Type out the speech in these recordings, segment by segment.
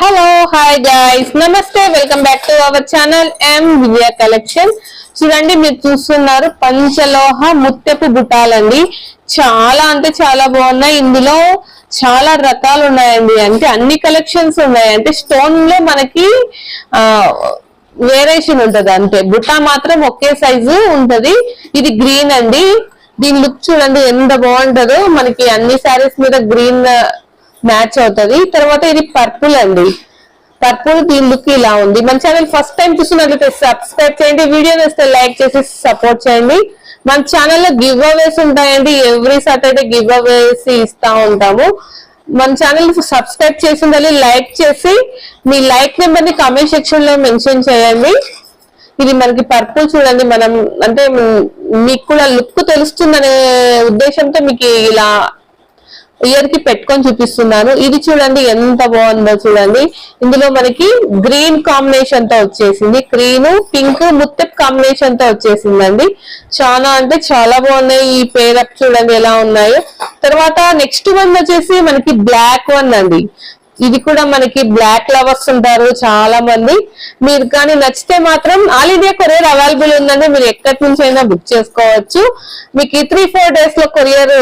Hello hi guys నమస్తే welcome back to our channel M Vijaya collection చూడండి మీరు చూస్తున్నారు పంచలోహ ముత్యపు బుటాలండి చాలా అంటే చాలా బాగున్నాయి. ఇందులో చాలా రకాలు ఉన్నాయండి. అంటే అన్ని కలెక్షన్స్ ఉన్నాయి. అంటే స్టోన్లో మనకి ఆ వేరియేషన్ ఉంటది అంతే. బుట్ట మాత్రం ఒకే సైజు ఉంటది. ఇది గ్రీన్ అండి. దీని లుక్ చూడండి ఎంత బాగుంటుందో. మనకి అన్ని సారీస్ మీద గ్రీన్ మ్యాచ్ అవుతుంది. తర్వాత ఇది పర్పుల్ అండి. పర్పుల్ దీని లుక్ ఇలా ఉంది. మన ఛానల్ ఫస్ట్ టైం చూస్తున్నట్లయితే సబ్స్క్రైబ్ చేయండి. వీడియో వేస్తే లైక్ చేసి సపోర్ట్ చేయండి. మన ఛానల్లో గివ్ అవేస్ ఉంటాయండి. ఎవ్రీ సాటర్డే గివ్ అవేస్ ఇస్తా ఉంటాము. మన ఛానల్ సబ్స్క్రైబ్ చేసి ఉండాలి లైక్ చేసి మీ లైక్ నెంబర్ని కామెంట్ సెక్షన్లో మెన్షన్ చేయండి. ఇది మనకి పర్పుల్ చూడండి. మనం అంటే మీకు కూడా లుక్ తెలుస్తుందనే ఉద్దేశంతో మీకు ఇలా ఇయర్కి పెట్టుకొని చూపిస్తున్నాను. ఇది చూడండి ఎంత బాగుందో చూడండి. ఇందులో మనకి గ్రీన్ కాంబినేషన్తో వచ్చేసింది. గ్రీన్ పింక్ ముత్తెప్ కాంబినేషన్తో వచ్చేసిందండి. చాలా అంటే చాలా బాగున్నాయి. ఈ పేరప్ చూడండి ఎలా ఉన్నాయో. తర్వాత నెక్స్ట్ వన్ వచ్చేసి మనకి బ్లాక్ వన్ అండి. ఇది కూడా మనకి బ్లాక్ లవర్స్ ఉంటారు చాలా మంది. మీరు కానీ నచ్చితే మాత్రం ఆల్ ఇండియా కొరియర్ అవైలబుల్ ఉందండి. మీరు ఎక్కడి నుంచి అయినా బుక్ చేసుకోవచ్చు. మీకు త్రీ ఫోర్ డేస్లో కొరియర్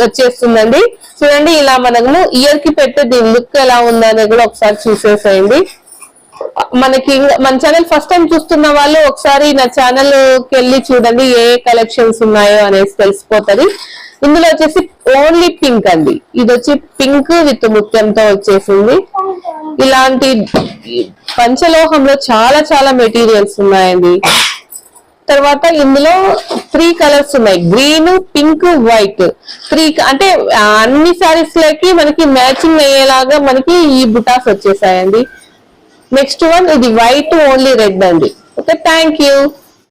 వచ్చేస్తుందండి. చూడండి ఇలా మనము ఇయర్కి పెట్టే దీని లుక్ ఎలా ఉందనేది కూడా ఒకసారి చూసేసేయండి. మనకి మన ఛానల్ ఫస్ట్ టైం చూస్తున్న వాళ్ళు ఒకసారి నా ఛానల్కి వెళ్ళి చూడండి ఏ కలెక్షన్స్ ఉన్నాయో అనేసి తెలిసిపోతుంది. ఇందులో వచ్చేసి ఓన్లీ పింక్ అండి. ఇది వచ్చి పింక్ విత్ ముత్యంతో వచ్చేసింది. ఇలాంటి పంచలోహంలో చాలా చాలా మెటీరియల్స్ ఉన్నాయండి. తర్వాత ఇందులో త్రీ కలర్స్ ఉన్నాయి. గ్రీన్ పింక్ వైట్ త్రీ అంటే అన్ని సారీస్ లకి మనకి మ్యాచింగ్ అయ్యేలాగా మనకి ఈ బుటాస్ వచ్చేసాయండి. నెక్స్ట్ వన్ ఇది వైట్ ఓన్లీ రెడ్ అండి. Okay thank you